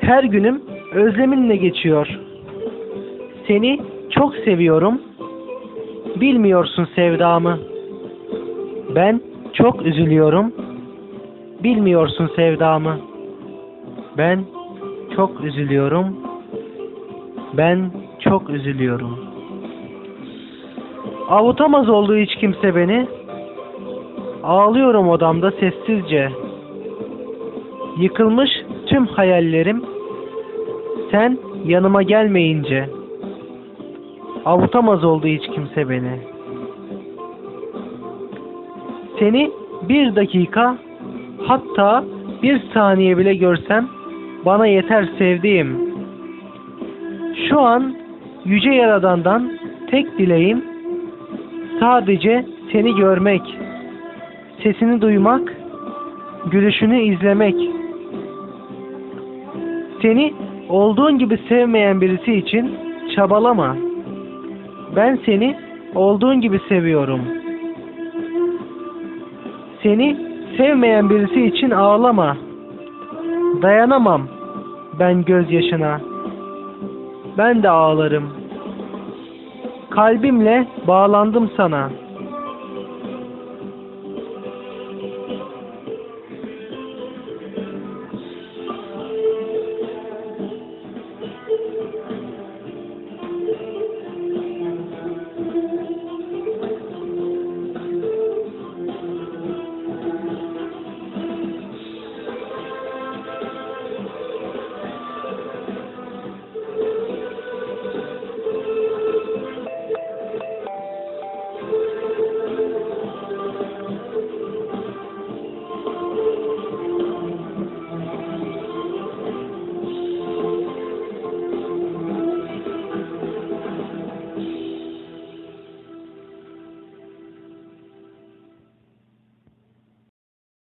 Her günüm özleminle geçiyor. Seni çok seviyorum. Bilmiyorsun sevdamı. Ben çok üzülüyorum. Bilmiyorsun sevdamı. Ben çok üzülüyorum. Ben çok üzülüyorum. Avutamaz oldu hiç kimse beni. Ağlıyorum odamda sessizce. Yıkılmış tüm hayallerim. Sen yanıma gelmeyince. Avutamaz oldu hiç kimse beni. Seni bir dakika hatta bir saniye bile görsem bana yeter sevdiğim. Şu an yüce yaradandan tek dileğim sadece seni görmek, sesini duymak, gülüşünü izlemek. Seni olduğun gibi sevmeyen birisi için çabalama. Ben seni olduğun gibi seviyorum. Seni sevmeyen birisi için ağlama. Dayanamam ben gözyaşına. Ben de ağlarım. Kalbimle bağlandım sana.